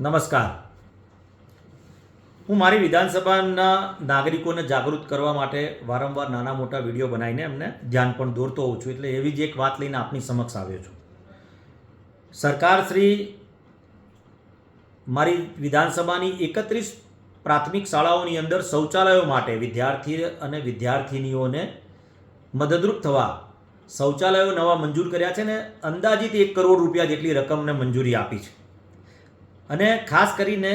નમસ્કાર. હું મારી વિધાનસભાના નાગરિકોને જાગૃત કરવા માટે વારંવાર નાના મોટા વીડિયો બનાવીને એમને ધ્યાન પણ દોરતો હોઉં છું, એટલે એવી જ એક વાત લઈને આપની સમક્ષ આવ્યો છું. સરકાર શ્રી મારી વિધાનસભાની એકત્રીસ પ્રાથમિક શાળાઓની અંદર શૌચાલયો માટે વિદ્યાર્થી અને વિદ્યાર્થિનીઓને મદદરૂપ થવા શૌચાલયો નવા મંજૂર કર્યા છે ને અંદાજિત એક કરોડ રૂપિયા જેટલી રકમને મંજૂરી આપી છે. અને ખાસ કરીને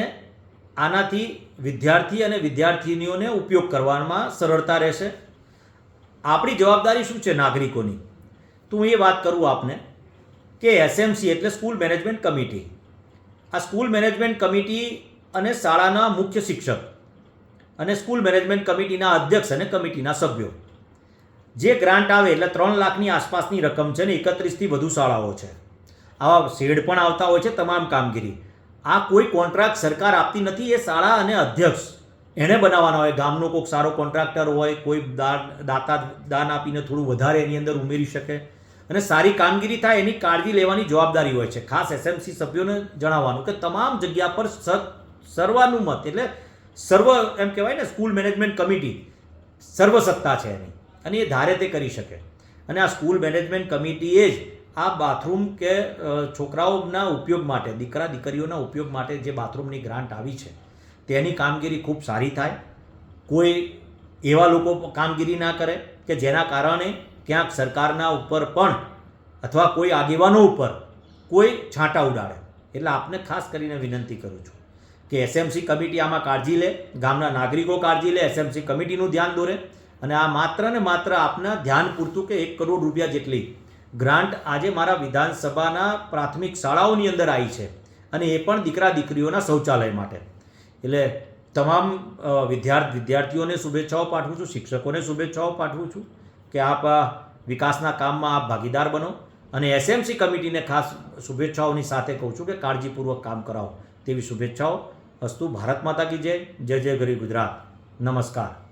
આનાથી વિદ્યાર્થી અને વિદ્યાર્થિનીઓને ઉપયોગ કરવામાં સરળતા રહેશે. આપણી જવાબદારી શું છે નાગરિકોની? તો હું એ વાત કરું આપને કે એસએમસી એટલે સ્કૂલ મેનેજમેન્ટ કમિટી આ સ્કૂલ મેનેજમેન્ટ કમિટી અને શાળાના મુખ્ય શિક્ષક અને સ્કૂલ મેનેજમેન્ટ કમિટીના અધ્યક્ષ અને કમિટીના સભ્યો. જે ગ્રાન્ટ આવે એટલે ત્રણ લાખની આસપાસની રકમ છે ને એકત્રીસથી વધુ શાળાઓ છે. આવા શેડ પણ આવતા હોય છે તમામ કામગીરી. આ કોઈ કોન્ટ્રાક્ટ સરકાર આપતી નથી, એ શાળા અને અધ્યક્ષ. એણે બનાવવાના હોય, ગામનો કોઈક સારો કોન્ટ્રાક્ટર હોય, કોઈ દાન, દાતા, દાન આપીને થોડું વધારે એની અંદર ઉમેરી શકે. અને સારી કામગીરી થાય, એની કાળજી લેવાની જવાબદારી હોય છે. ખાસ એસએમસી સભ્યોને જણાવવાનું કે તમામ જગ્યા પર સર્વાનુમત, એટલે સર્વ, એમ કહેવાય ને, સ્કૂલ મેનેજમેન્ટ કમિટી, સર્વસત્તા છે એની. અને એ ધારે તે કરી શકે. અને આ સ્કૂલ મેનેજમેન્ટ કમિટીએ જ આ બાથરૂમ કે છોકરાઓના ઉપયોગ માટે, દીકરા, દીકરીઓના ઉપયોગ માટે જે બાથરૂમની ગ્રાન્ટ આવી છે, તેની કામગીરી ખૂબ સારી થાય. કોઈ એવા લોકો કામગીરી ના કરે કે જેના કારણે ક્યાંક સરકારના ઉપર પણ અથવા કોઈ આગેવાનો ઉપર કોઈ છાંટા ઉડાડે. એટલે આપને ખાસ કરીને વિનંતી કરું છું કે એસએમસી કમિટી આમાં કાળજી લે, ગામના નાગરિકો કાળજી લે, એસએમસી કમિટીનું ધ્યાન દોરે અને આ માત્ર ને માત્ર આપના ધ્યાન પૂરતું કે એક કરોડ રૂપિયા જેટલી ગ્રાન્ટ આજે મારા વિધાનસભાના પ્રાથમિક શાળાઓની અંદર આવી છે અને એ પણ દીકરા દીકરીઓના શૌચાલય માટે. એટલે તમામ વિદ્યાર્થી વિદ્યાર્થીઓને શુભેચ્છાઓ પાઠવું છું, શિક્ષકોને શુભેચ્છાઓ પાઠવું છું કે આપ વિકાસના કામમાં આપ ભાગીદાર બનો અને એસએમસી કમિટીને ખાસ શુભેચ્છાઓની સાથે કહું છું કે કાળજીપૂર્વક કામ કરાવો. તેવી શુભેચ્છાઓ અસ્તુ ભારત માતા કી જય જય જય ગરી ગુજરાત. નમસ્કાર.